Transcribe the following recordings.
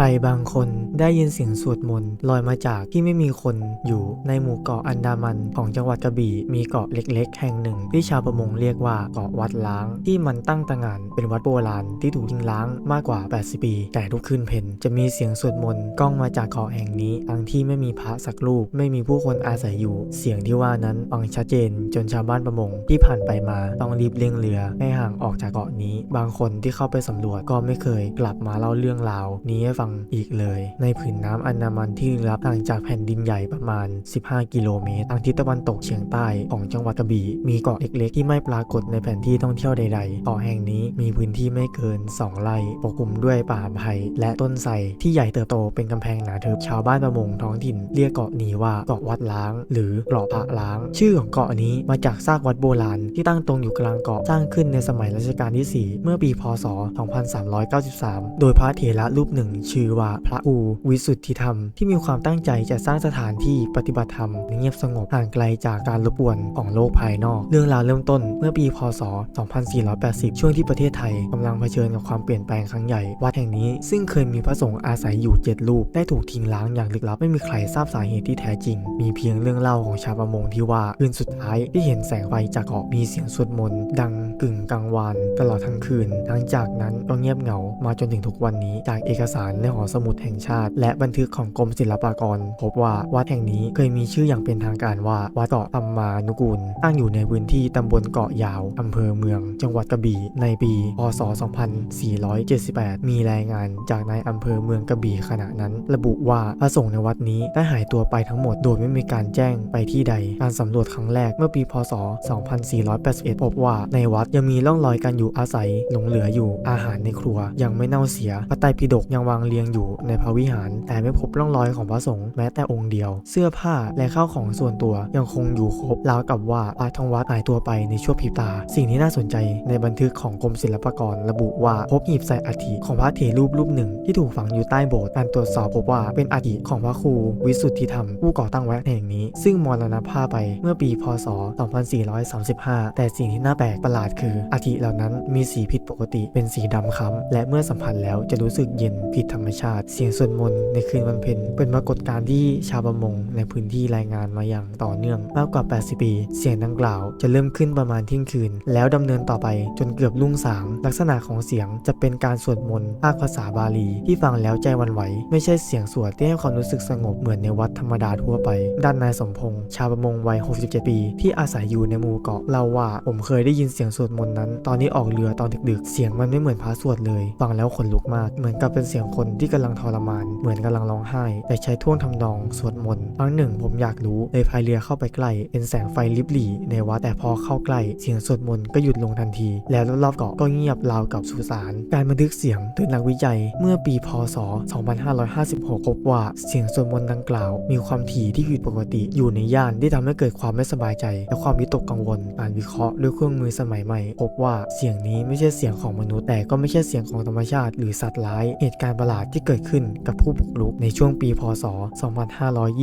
ใครบางคนได้ยินเสียงสวดมนต์ลอยมาจากที่ไม่มีคนอยู่ในหมู่เกาะอันดามันของจังหวัดกระบี่มีเกาะเล็ก ๆ แห่งหนึ่ง ที่ชาวประมงเรียกว่าเกาะวัดล้าง ที่มันตั้งตระหง่านเป็นวัดโบราณที่ถูกทิ้งล้างมากกว่า 80 ปี แต่ทุกคืนเพ็ญจะมีเสียงสวดมนต์ก้องมาจากเกาะแห่งนี้ทั้งที่ไม่มีพระสักรูปไม่มีผู้คนอาศัยอยู่ เสียงที่ว่านั้นฟังชัดเจน จนชาวบ้านประมงที่ผ่านไปมาต้องรีบเร่ยงเรือให้ห่างออกจากเกาะนี้ บางคนที่เข้าไปสำรวจก็ไม่เคย กลับมาเล่าเรื่องราวนี้ให้ฟังอีกเลย ในผืนน้ำอันดามันที่ลึกลับห่างจากแผ่นดินใหญ่ประมาณ 15 กิโลเมตร ทางทิศตะวันตกเฉียงใต้ของจังหวัดกระบี่มีเกาะเล็กๆ ที่ไม่ปรากฏในแผนที่ท่องเที่ยวใดๆเกาะแห่งนี้มีพื้นที่ไม่เกิน 2 ไร่ปกคลุมด้วยป่าไผ่และต้นไทรที่ใหญ่เติบโตเป็นกำแพงหนาทึบชาวบ้านประมงท้องถิ่น เรียกเกาะนี้ว่าเกาะวัดล้าง หรือเกาะพระล้าง ชื่อของเกาะนี้มาจากซากวัดโบราณที่ตั้งตรงอยู่กลางเกาะสร้างขึ้นในสมัยรัชกาลที่ 4 เมื่อปีพศ 2393 โดยพระเถระรูปหนึ่งชื่อว่าพระครูวิสุทธิธรรม ที่มีความตั้งใจจะสร้างสถานที่ปฏิบัติธรรมเงียบสงบห่างไกลจากการรบกวนของโลกภายนอก เรื่องราวเริ่มต้นเมื่อปีพศ 2480 ช่วงที่ประเทศไทยกำลังเผชิญกับความเปลี่ยนแปลงครั้งใหญ่ วัดแห่งนี้ซึ่งเคยมีพระสงฆ์อาศัยอยู่ 7 รูป ได้ถูกทิ้งล้างอย่างลึกลับไม่มีใครทราบสาเหตุที่แท้จริง มีเพียงเรื่องเล่าของชาวประมงที่ว่าคืนสุดท้ายที่เห็นแสงไฟจากเกาะมีเสียงสวดมนต์ดังกึ่งกลางวานตลอดทั้งคืน หลังจากนั้นก็เงียบเหงามาจนถึงทุกวันนี้จากเอกสารในหอสมุดแห่งชาติ และบันทึกของกรมศิลปากร พบว่าวัดแห่งนี้เคยมีชื่ออย่างเป็นทางการว่าวัดเกาะธรรมานุกูล ตั้งอยู่ในพื้นที่ตำบลเกาะยาวอำเภอเมือง จังหวัดกระบี่ในปี พศ 2478 มีรายงานจากนายอำเภอเมืองกระบี่ขณะนั้น ระบุว่าพระสงฆ์ในวัดนี้ได้หายตัวไปทั้งหมดโดยไม่มีการแจ้งไปที่ใด การสำรวจครั้งแรกเมื่อปี พศ 2481 พบว่าในวัดยังมีร่องรอยการอยู่อาศัยหลงเหลืออยู่อาหารในครัว ยังไม่เน่าเสียพระไตรปิฎกยังวางเรียงยังอยู่ในพระวิหาร แต่ไม่พบร่องรอยของพระสงฆ์แม้แต่องค์เดียว เสื้อผ้าและข้าวของส่วนตัวยังคงอยู่ครบราวกับว่าพระทองวัดหายตัวไปในชั่วพริบตา สิ่งที่น่าสนใจในบันทึกของกรมศิลปากรระบุว่าพบหีบใส่อัฐิของพระเถรูปรูปหนึ่ง ที่ถูกฝังอยู่ใต้โบสถ์การตรวจสอบพบว่าเป็นอัฐิของพระครูวิสุทธิธรรม ผู้ก่อตั้งวัดแห่งนี้ ซึ่งมรณภาพไปเมื่อปีพศ 2435 แต่สิ่งที่น่าแปลกประหลาดคืออัฐิเหล่านั้นมีสีผิดปกติเป็นสีดำค้ำและเมื่อสัมผัสแล้วจะรู้สึกเย็นผิดธรรมชาติ เสียงสวดมนต์ในคืนวันเพ็ญเป็นปรากฏการณ์ที่ชาวประมงในพื้นที่รายงานมาอย่างต่อเนื่องมากกว่า 80 ปี เสียงดังกล่าวจะเริ่มขึ้นประมาณเที่ยงคืน แล้วดำเนินต่อไปจนเกือบรุ่งสาง ลักษณะของเสียงจะเป็นการสวดมนต์ภาคภาษาบาลี ที่ฟังแล้วใจวันไหว ไม่ใช่เสียงสวดที่ให้ความรู้สึกสงบเหมือนในวัดธรรมดาทั่วไป ด้านนายสมพงษ์ชาวประมงวัย 67 ปี ที่อาศัยอยู่ในหมู่เกาะเล่าว่าผมเคยได้ยินเสียงสวดมนต์นั้น ตอนนี้ออกเรือตอนดึกๆ เสียงมันไม่เหมือนพระสวดเลย ฟังแล้วขนลุกมาก เหมือนกับเป็นเสียงคนที่กำลังทรมาน เหมือนกำลังร้องไห้ แต่ใช้ท่วงทำนองสวดมนต์ครั้งหนึ่งผมอยากรู้เลยพายเรือเข้าไปใกล้เป็นแสงไฟลิบหลี่ในวัดแต่พอเข้าใกล้เสียงสวดมนต์ก็หยุดลงทันที แล้วรอบๆเกาะก็เงียบราวกับสุสานการบันทึกเสียงโดยนักวิจัยเมื่อปีพศ 2556 พบว่าเสียงสวดมนต์ดังกล่าว มีความถี่ที่ผิดปกติอยู่ในย่านที่ทำให้เกิดความไม่สบายใจ และความวิตกกังวลการวิเคราะห์ด้วยเครื่องมือสมัยใหม่ พบว่าเสียงนี้ไม่ใช่เสียงของมนุษย์แต่ก็ไม่ใช่เสียงของธรรมชาติ หรือสัตว์ร้ายเหตุการณ์ประหลาดที่เกิดขึ้นกับผู้บุกรุกในช่วงปี พศ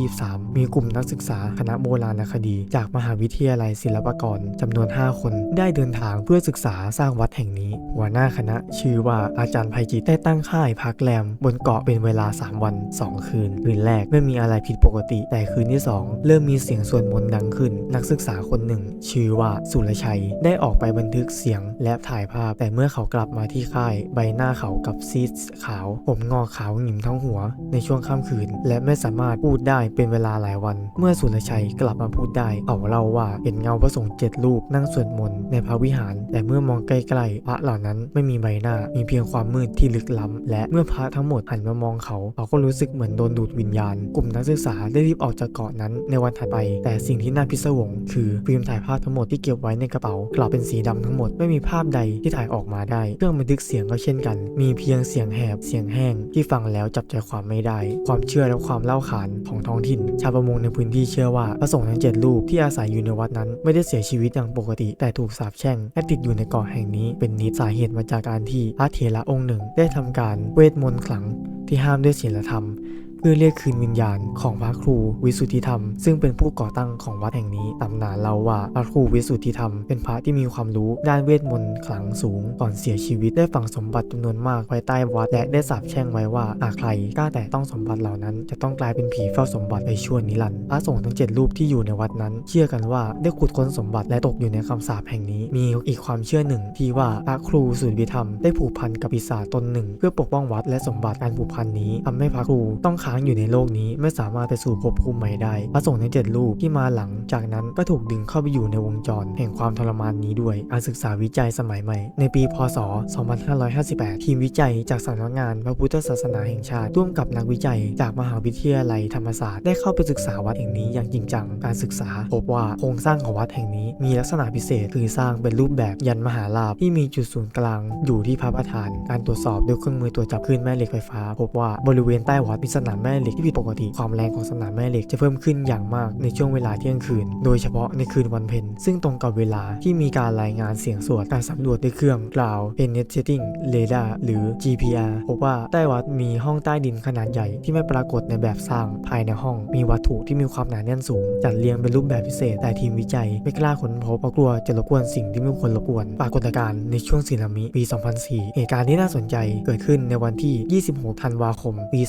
2523 มีกลุ่มนักศึกษาคณะโบราณคดี จากมหาวิทยาลัยศิลปากรจำนวน 5 คน ได้เดินทางเพื่อศึกษาสร้างวัดแห่งนี้ หัวหน้าคณะชื่อว่าอาจารย์ภัยจิตได้ตั้งค่ายพักแรม บนเกาะเป็นเวลา 3 วัน 2 คืน คืนแรกไม่มีอะไรผิดปกติ แต่คืนที่ 2 เริ่มมีเสียงสวดมนต์ดังขึ้น นักศึกษาคนหนึ่ง ชื่อว่าสุรชัยได้ออกไปบันทึกเสียงและถ่ายภาพ แต่เมื่อเขากลับมาที่ค่าย ใบหน้าเขากับซีดขาวผมงอกขาวหงิมทั้งหัวในช่วงค่ำคืน และไม่สามารถพูดได้เป็นเวลาหลายวัน เมื่อสุรชัยกลับมาพูดได้เขาเล่าว่าเห็นเงาพระสงฆ์เจ็ดรูปนั่งสวดมนต์ในพระวิหาร แต่เมื่อมองใกล้ๆพระเหล่านั้นไม่มีใบหน้า มีเพียงความมืดที่ลึกล้ำ และเมื่อพระทั้งหมดหันมามองเขาเขาก็รู้สึกเหมือนโดนดูดวิญญาณ กลุ่มนักศึกษาได้รีบออกจากเกาะนั้นในวันถัดไป แต่สิ่งที่น่าพิศวงคือฟิล์มถ่ายภาพทั้งหมดที่เก็บไว้ในกระเป๋ากลับเป็นสีดำทั้งหมดไม่มีภาพใดที่ถ่ายออกมาได้ เครื่องบันทึกเสียงก็เช่นกัน มีเพียงเสียงแหบเสียงแห้งที่ฟังแล้วจับใจความไม่ได้ ความเชื่อและความเล่าขานของท้องถิ่น ชาวประมงในพื้นที่เชื่อว่าพระสงฆ์ทั้งเจ็ดรูปที่อาศัยอยู่ในวัดนั้น ไม่ได้เสียชีวิตอย่างปกติ แต่ถูกสาปแช่งและติดอยู่ในเกาะแห่งนี้เป็นนิดสาเหตุมาจากการที่พระเถระองค์หนึ่ง ได้ทำการเวทมนต์ขลังที่ห้ามด้วยศีลธรรม เพื่อเรียกคืนวิญญาณของพระครูวิสุทธิธรรม ซึ่งเป็นผู้ก่อตั้งของวัดแห่งนี้ตำนานเล่าว่าพระครูวิสุทธิธรรมเป็นพระที่มีความรู้ด้านเวทมนต์ขลังสูง ก่อนเสียชีวิตได้ฝังสมบัติจำนวนมากไว้ใต้วัดและได้สาปแช่งไว้ว่าหากใครกล้าแต่ต้องสมบัติเหล่านั้น จะต้องกลายเป็นผีเฝ้าสมบัติไปชั่วนิรันดร์พระสงฆ์ทั้งเจ็ดรูปที่อยู่ในวัดนั้น เชื่อกันว่าได้ขุดค้นสมบัติและตกอยู่ในคำสาปแห่งนี้ มีอีกความเชื่อหนึ่งที่ว่าพระครูสุนทรธรรมได้ผูกพันกับปีศาจตนหนึ่ง เพื่อปกป้องวัดและสมบัติการผูกพันนี้ทำให้พระครูต้องค้างอยู่ในโลกนี้ไม่สามารถไปสู่ภพภูมิใหม่ได้ พระสงฆ์ทั้งเจ็ดรูปที่มาหลังจากนั้นก็ถูกดึงเข้าไปอยู่ในวงจร แห่งความทรมานนี้ด้วยการศึกษาวิจัยสมัยใหม่ ในปี พศ 2558 ทีมวิจัยจากสำนักงานพระพุทธศาสนาแห่งชาติร่วมกับนักวิจัย จากมหาวิทยาลัยธรรมศาสตร์ได้เข้าไปศึกษาวัดแห่งนี้อย่างจริงจัง การศึกษาพบว่าโครงสร้างของวัดแห่งนี้มีลักษณะพิเศษคือสร้างเป็นรูปแบบยันมหาลาภที่มีจุดศูนย์กลางอยู่ที่พระประธาน การตรวจสอบด้วยเครื่องมือตรวจจับคลื่นแม่เหล็กไฟฟ้า พบว่าบริเวณใต้วัดมีสนามแม่เหล็กที่ผิดปกติความแรงของสนามแม่เหล็กจะเพิ่มขึ้นอย่างมากในช่วงเวลาเที่ยงคืน โดยเฉพาะในคืนวันเพ็ญซึ่งตรงกับเวลาที่มีการรายงานเสียงสวดการสำรวจด้วยเครื่อง กล่าว penetrating radar หรือ GPR พบว่าใต้วัดมีห้องใต้ดินขนาดใหญ่ที่ไม่ปรากฏในแบบสร้างภายในห้อง มีวัตถุที่มีความหนาแน่นสูง จัดเรียงเป็นรูปแบบพิเศษแต่ทีมวิจัย ไม่กล้าค้นพบเพราะกลัวจะรบกวนสิ่งที่ไม่ควรรบกวน ปรากฏการณ์ในช่วงสึนามิปี 2004 เหตุการณ์ที่น่าสนใจเกิดขึ้นในวันที่ 26 ธันวาคม ปี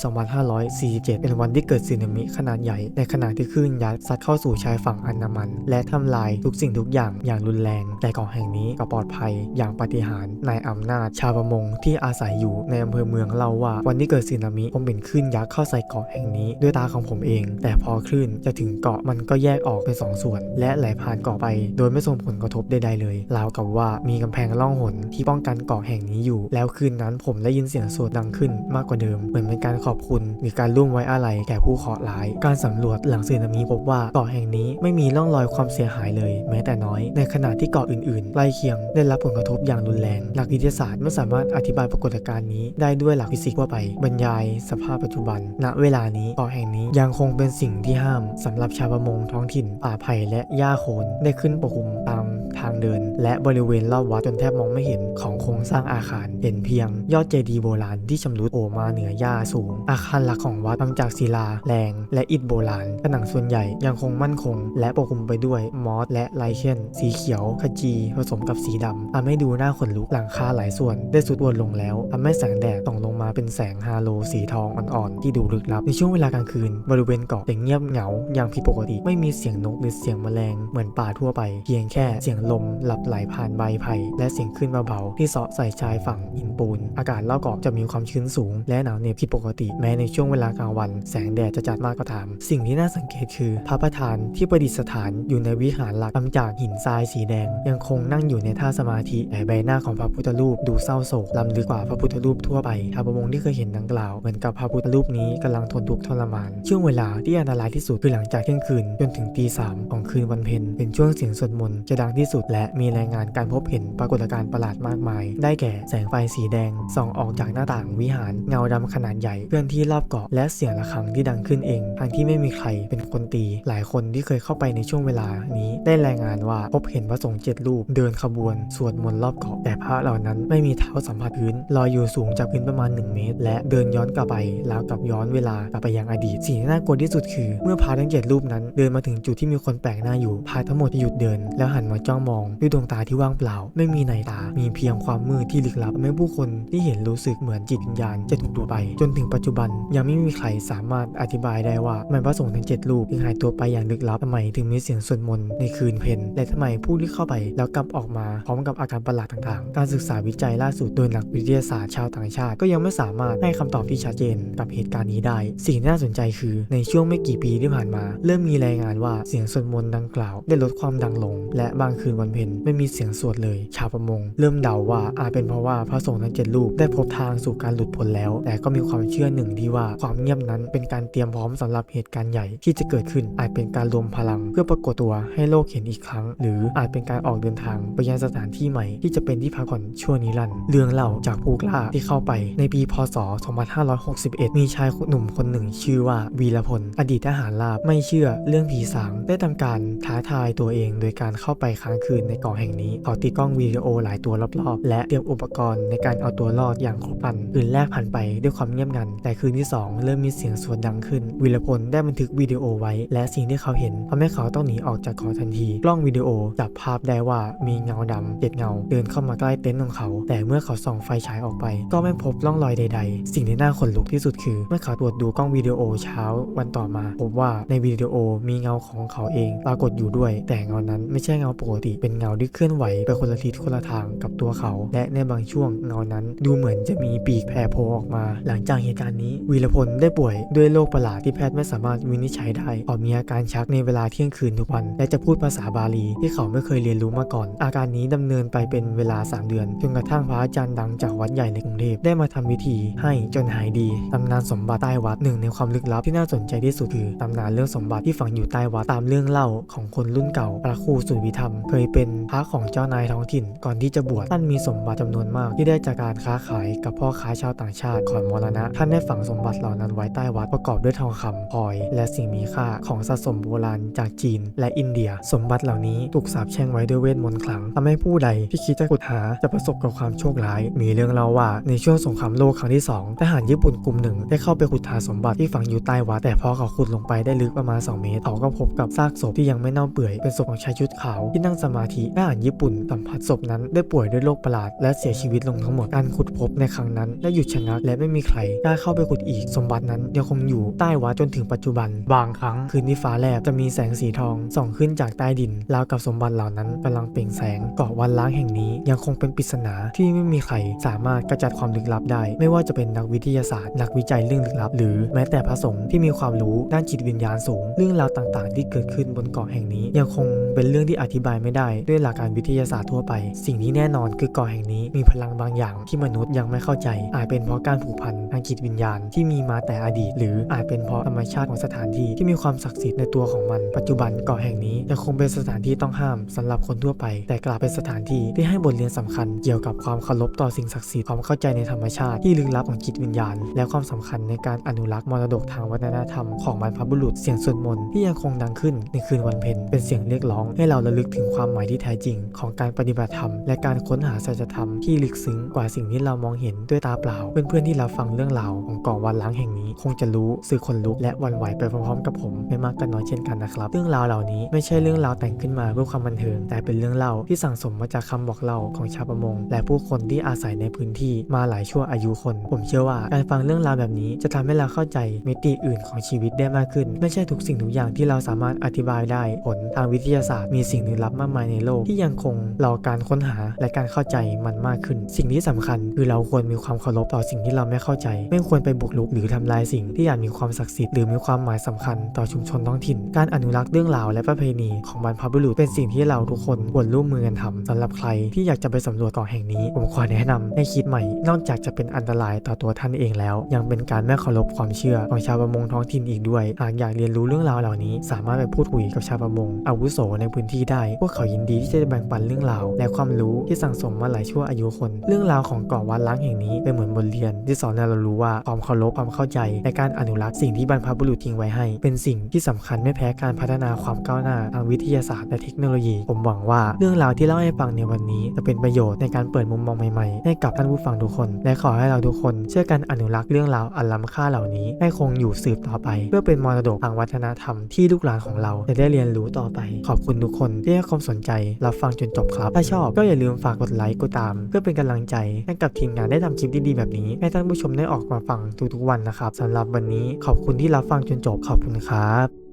2547 เป็นวันที่เกิดสึนามิขนาดใหญ่ ในขณะที่คลื่นยัดซัดเข้าสู่ชายฝั่งอันดามัน และทำลายทุกสิ่งทุกอย่างอย่างรุนแรง แต่เกาะแห่งนี้ก็ปลอดภัยอย่างปาฏิหาริย์นายอำนาจ ชาวประมงที่อาศัยอยู่ในอำเภอเมืองเล่าว่า วันที่เกิดสึนามิผมเห็นคลื่นยักษ์เข้าใส่เกาะแห่งนี้ด้วยตาของผมเอง แต่พอคลื่นจะถึงเกาะมันก็แยกออกเป็นสองส่วน และไหลผ่านเกาะไป โดยไม่ส่งผลกระทบใดๆเลยราวกับว่ามีกำแพงล่องหนที่ป้องกันเกาะแห่งนี้อยู่ แล้วคืนนั้นผมได้ยินเสียงสวดดังขึ้นมากกว่าเดิมเหมือนเป็นการขอบคุณหรือการร่วมไว้อาลัยแก่ผู้เคราะห์ร้าย การสำรวจหลังสึนามิพบว่าเกาะแห่งนี้ไม่มีร่องรอยความเสียหายเลย แม้แต่น้อย ในขณะที่เกาะอื่นๆใกล้เคียง ได้รับผลกระทบอย่างรุนแรงนักวิทยาศาสตร์ไม่สามารถอธิบายปรากฏการณ์นี้ได้ด้วยหลักฟิสิกส์ทั่วไป บรรยายสภาพปัจจุบัน ณ เวลานี้เกาะแห่งนี้ยังคงเป็นสิ่งที่ห้ามสำหรับชาวประมงท้องถิ่นป่าไผ่และหญ้าโคนได้ขึ้นปกคลุมตาม ทางเดิน และบริเวณรอบวัดจนแทบมองไม่เห็นของโครงสร้างอาคาร เห็นเพียง ยอดเจดีย์โบราณที่ชำรุดโผล่มาเหนือหญ้าสูง อาคารหลักของวัดทำจากศิลา แรง และอิฐโบราณผนังส่วนใหญ่ยังคงมั่นคง และปกคลุมไปด้วยมอสและไลเคนสีเขียวขจีผสมกับสีดำทำให้ดูน่าขนลุกหลังคาหลายส่วน ได้สุดตัวลงแล้วทำให้แสงแดดส่องลงมาเป็นแสงฮาโลสีทองอ่อนๆที่ดูลึกลับในช่วงเวลากลางคืน บริเวณเกาะยังเงียบเหงาอย่างผิดปกติไม่มีเสียงนกหรือเสียงแมลงเหมือนป่าทั่วไป เพียงแค่เสียงลมหลับไหลผ่านใบไผ่และเสียงคลื่นเบาๆที่เสาะใส่ชายฝั่งหินปูน อากาศรอบเกาะจะมีความชื้นสูง และหนาวเหน็บผิดปกติแม้ในช่วงเวลากลางวัน แสงแดดจะจัดมากก็ตาม สิ่งที่น่าสังเกตคือพระประธานที่ประดิษฐานอยู่ในวิหารหลักทำจากหินทรายสีแดง ยังคงนั่งอยู่ในท่าสมาธิแต่ใบหน้าของพระพุทธรูปดูเศร้าโศกลำลึกกว่าพระพุทธรูปทั่วไปชาวประมงที่เคยเห็นดังกล่าวเหมือนกับพระพุทธรูปนี้กำลังทนทุกข์ทรมาน ช่วงเวลาที่อันตรายที่สุดคือหลังจากเที่ยงคืนจนถึงตีสามของคืนวันเพ็ญเป็นช่วงเสียงสวดมนต์จะดังที่สุดและมีรายงานการพบเห็นปรากฏการณ์ประหลาดมากมาย ได้แก่แสงไฟสีแดงส่องออกจากหน้าต่างวิหาร เงาดำขนาดใหญ่เคลื่อนที่รอบเกาะและเสียงะระฆังที่ดังขึ้นเองทั้งที่ไม่มีใครเป็นคนตี หลายคนที่เคยเข้าไปในช่วงเวลานี้ได้รายงานว่าพบเห็นพระสงฆ์เจ็ดรูปเดินขบวนสวดมนต์รอบเกาะแต่พระเหล่านั้นไม่มีเท้าสัมผัสพื้นลอยอยู่สูงจากพื้นประมาณ 1 เมตร และเดินย้อนกลับไปแล้วกับย้อนเวลากลับไปยังอดีตสิ่งที่น่ากลัวที่สุดคือ เมื่อพระทั้งเจ็ดรูปนั้นเดินมาถึงจุดที่มีคนแปลกหน้าอยู่พระทั้งหมดหยุดเดิน แล้วหันมาจ้องมองด้วยดวงตาที่ว่างเปล่า ไม่มีในตา มีเพียงความมืดที่ลึกลับทำให้ผู้คนที่เห็นรู้สึกเหมือนจิตวิญญาณจะถูกดูดไป จนถึงปัจจุบันยังไม่มีใครสามารถอธิบายได้ว่าทำไมพระสงฆ์ทั้งเจ็ดรูปถึงหายตัวไปอย่างลึกลับทำไมถึงมีเสียงสวดมนต์ในคืนเพ็ญและทำไมผู้ที่เข้าไปแล้วกลับออกมาพร้อมกับอาการประหลาดต่างๆ การศึกษาวิจัยล่าสุดโดยนักวิทยาศาสตร์ชาวต่างชาติ ก็ยังไม่สามารถให้คำตอบที่ชัดเจนกับเหตุการณ์นี้ได้ สิ่งที่น่าสนใจคือในช่วงไม่กี่ปีที่ผ่านมา เริ่มมีรายงานว่าเสียงสวดมนต์ดังกล่าว ได้ลดความดังลง และบางคืนวันเพ็ญไม่มีเสียงสวดเลย ชาวประมง เริ่มเดาว่าอาจเป็นเพราะว่าพระสงฆ์ทั้งเจ็ดรูปได้พบทางสู่การหลุดพ้นแล้ว แต่ก็มีความเชื่อหนึ่งที่ว่าความเงียบนั้นเป็นการเตรียมพร้อมสำหรับเหตุการณ์ใหญ่ที่จะเกิดขึ้นอาจเป็นการรวมพลัง เพื่อปรากฏตัวให้โลกเห็นอีกครั้ง หรืออาจเป็นการออกเดินทางไปยังสถานที่ใหม่ที่จะเป็นที่พักผ่อนชั่วนิรันดร์เรื่องเล่าจากผู้กล้าที่เข้าไปในปีพศ 2561 มีชายหนุ่มคนหนึ่งชื่อว่าวีรพลอดีตทหารราบไม่เชื่อเรื่องผีสางได้ทำการท้าทายตัวเอง โดยการเข้าไปค้างคืนคืนในเกาะแห่งนี้เขาติดกล้องวิดีโอหลายตัวรอบๆ และเตรียมอุปกรณ์ในการเอาตัวรอดอย่างครบครันคืนแรกผ่านไปด้วยความเงียบงัน แต่คืนที่ 2 เริ่มมีเสียงสวดดังขึ้น วีรพลได้บันทึกวิดีโอไว้ และสิ่งที่เขาเห็นทำให้เขาต้องหนีออกจากเกาะทันที กล้องวิดีโอจับภาพได้ว่ามีเงาดำเจ็ดเงา เดินเข้ามาใกล้เต็นท์ของเขา แต่เมื่อเขาส่องไฟฉายออกไป ก็ไม่พบร่องรอยใด ๆ สิ่งที่น่าขนลุกที่สุดคือ เมื่อเขาตรวจดูกล้องวิดีโอเช้าวันต่อมา พบว่าในวิดีโอมีเงาของเขาเองปรากฏอยู่ด้วย แต่เงานั้นไม่ใช่เงาปกติเป็นเงาที่เคลื่อนไหวไปคนละทิศคนละทางกับตัวเขา และในบางช่วงเงานั้น ดูเหมือนจะมีปีกแผ่โผล่ออกมา หลังจากเหตุการณ์นี้ วีรพลได้ป่วยด้วยโรคประหลาดที่แพทย์ไม่สามารถวินิจฉัยได้ออกมีอาการชักในเวลาเที่ยงคืนทุกวัน และจะพูดภาษาบาลีที่เขาไม่เคยเรียนรู้มาก่อน อาการนี้ดำเนินไปเป็นเวลา 3 เดือนจนกระทั่งพระอาจารย์ดังจากวัดใหญ่ในกรุงเทพได้มาทำพิธีให้จนหายดีตำนานสมบัติใต้วัดหนึ่งในความลึกลับที่น่าสนใจที่สุดคือตำนานเรื่องสมบัติที่ฝังอยู่ใต้วัดตามเรื่องเล่าของคนรุ่นเก่าพระครูสุวิธรรมเคยเป็นพระของเจ้านายท้องถิ่น ก่อนที่จะบวชท่านมีสมบัติจำนวนมาก ที่ได้จากการค้าขายกับพ่อค้าชาวต่างชาติก่อนมรณะ ท่านได้ฝังสมบัติเหล่านั้นไว้ใต้วัดประกอบด้วยทองคำพลอย และสิ่งมีค่าของสะสมโบราณจากจีน และอินเดีย สมบัติเหล่านี้ถูกสาปแช่งไว้ด้วยเวทมนต์ขลังทำให้ผู้ใดที่คิดจะขุดหาจะประสบกับความโชคร้าย มีเรื่องเล่าว่าในช่วงสงครามโลกครั้งที่สองทหารญี่ปุ่นกลุ่มหนึ่งได้เข้าไปขุดหาสมบัติที่ฝังอยู่ใต้วัด แต่พอเขาขุดลงไปได้ลึกประมาณ 2 เมตรเขาก็พบกับซากศพที่ยังไม่เน่าเปื่อยเป็นศพของชายชุดขาวที่นั่งสมาธิทหารญี่ปุ่นสัมผัสศพนั้นได้ป่วยด้วยโรคประหลาด และเสียชีวิตลงทั้งหมดการขุดพบในครั้งนั้นได้หยุดชะงักและไม่มีใครกล้าเข้าไปขุดอีกสมบัตินั้นยังคงอยู่ใต้วัดจนถึงปัจจุบัน บางครั้งคืนที่ฟ้าแลบจะมีแสงสีทองส่องขึ้นจากใต้ดินราวกับสมบัติเหล่านั้นกำลังเปล่งแสงเกาะวันล้างแห่งนี้ยังคงเป็นปริศนาที่ไม่มีใครสามารถกระจัดความลึกลับได้ ไม่ว่าจะเป็นนักวิทยาศาสตร์นักวิจัยเรื่องลึกลับ หรือแม้แต่พระสงฆ์ที่มีความรู้ด้านจิตวิญญาณสูง เรื่องราวต่างๆ ที่เกิดขึ้นบนเกาะแห่งนี้ ยังคงเป็นเรื่องที่อธิบายไม่ได้ด้วยหลักการวิทยาศาสตร์ทั่วไป สิ่งที่แน่นอนคือเกาะแห่งนี้มีพลังบางอย่างที่มนุษย์ยังไม่เข้าใจ อาจเป็นเพราะการผูกพันทางจิตวิญญาณที่มีมาแต่อดีต หรืออาจเป็นเพราะธรรมชาติของสถานที่ที่มีความศักดิ์สิทธิ์ในตัวของมัน ปัจจุบันเกาะแห่งนี้ยังคงเป็นสถานที่ต้องห้ามสำหรับคนทั่วไป แต่กลับเป็นสถานที่ที่ให้บทเรียนสำคัญ เกี่ยวกับความเคารพต่อสิ่งศักดิ์สิทธิ์ความเข้าใจในธรรมชาติที่ลึกลับของจิตวิญญาณ และความสำคัญในการอนุรักษ์มรดกทางวัฒนธรรมของบรรพบุรุษเสียงสวดมนต์ที่ยังคงดังขึ้นในคืนวันเพ็ญเป็นเสียงเรียกร้องให้เราระลึกถึงความหมายที่แท้จริงของการปฏิบัติธรรม และการค้นหาสัจธรรมที่ลึกซึ้งกว่าสิ่งที่เรามองเห็นด้วยตาเปล่า เพื่อนๆที่เรับฟังเรื่องราวของเกาะวันล้างแห่งนี้ คงจะรู้สึกขนลุกและวันไหวไปพร้อมๆกับผมไม่มากก็น้อยเช่นกันนะครับ เรื่องราวเหล่านี้ไม่ใช่เรื่องราวแต่งขึ้นมาเพื่อความบันเทิง แต่เป็นเรื่องเล่าที่สั่งสมมาจากคำบอกเล่าของชาวประมง และผู้คนที่อาศัยในพื้นที่มาหลายชั่วอายุคน ผมเชื่อว่าการฟังเรื่องราวแบบนี้จะทำให้เราเข้าใจมิติอื่นของชีวิตได้มากขึ้น ไม่ใช่ทุกสิ่งทุกอย่างที่เราสามารถอธิบายได้ผลทางวิทยาศาสตร์มีสิ่งลึกลับมากมายในโลกที่ยังคงรอการค้นหาและการเข้าใจมันมากขึ้น สิ่งที่สำคัญคือเราควรมีความเคารพต่อสิ่งที่เราไม่เข้าใจ ไม่ควรไปบุกรุกหรือทำลายสิ่งที่อาจมีความศักดิ์สิทธิ์หรือมีความหมายสำคัญต่อชุมชนท้องถิ่น การอนุรักษ์เรื่องราวและประเพณีของบรรพบุรุษเป็นสิ่งที่เราทุกคนควรร่วมมือกันทำสำหรับใครที่อยากจะไปสำรวจเกาะแห่งนี้ ผมขอแนะนำให้คิดใหม่ นอกจากจะเป็นอันตรายต่อตัวท่านเองแล้ว ยังเป็นการไม่เคารพความเชื่อของชาวประมงท้องถิ่นอีกด้วย หากอยากเรียนรู้เรื่องราวเหล่านี้ สามารถไปพูดคุยกับชาวประมงอาวุโสในพื้นที่ได้พวกเขายินดีที่จะแบ่งปันเรื่องราวและความรู้ที่สั่งสมมาหลายชั่วอายุคน เรื่องราวของเกาะวัดล้างแห่งนี้เป็นเหมือนบทเรียน ที่สอนให้เรารู้ว่าความเคารพความเข้าใจในการอนุรักษ์สิ่งที่บรรพบุรุษทิ้งไว้ให้ เป็นสิ่งที่สำคัญไม่แพ้การพัฒนาความก้าวหน้าทางวิทยาศาสตร์และเทคโนโลยี ผมหวังว่าเรื่องราวที่เล่าให้ฟังในวันนี้ จะเป็นประโยชน์ในการเปิดมุมมองใหม่ๆให้กับท่านผู้ฟังทุกคน และขอให้เราทุกคนช่วยกันอนุรักษ์เรื่องราวอันล้ำค่าเหล่านี้ ให้คงอยู่สืบต่อไป เพื่อเป็นมรดกทางวัฒนธรรมที่ลูกหลานของเราจะได้เรียนรู้ต่อไป ขอบคุณทุกคนที่ให้ความสนใจรับฟังจนจบครับ ถ้าชอบก็อย่าลืมฝากกดไลค์กดตาม เพื่อเป็นกำลังใจให้กับทีมงานได้ทำคลิปดีๆแบบนี้ ให้ท่านผู้ชมได้ออกมาฟังทุกๆวันนะครับสำหรับวันนี้ขอบคุณที่รับฟังจนจบขอบคุณครับ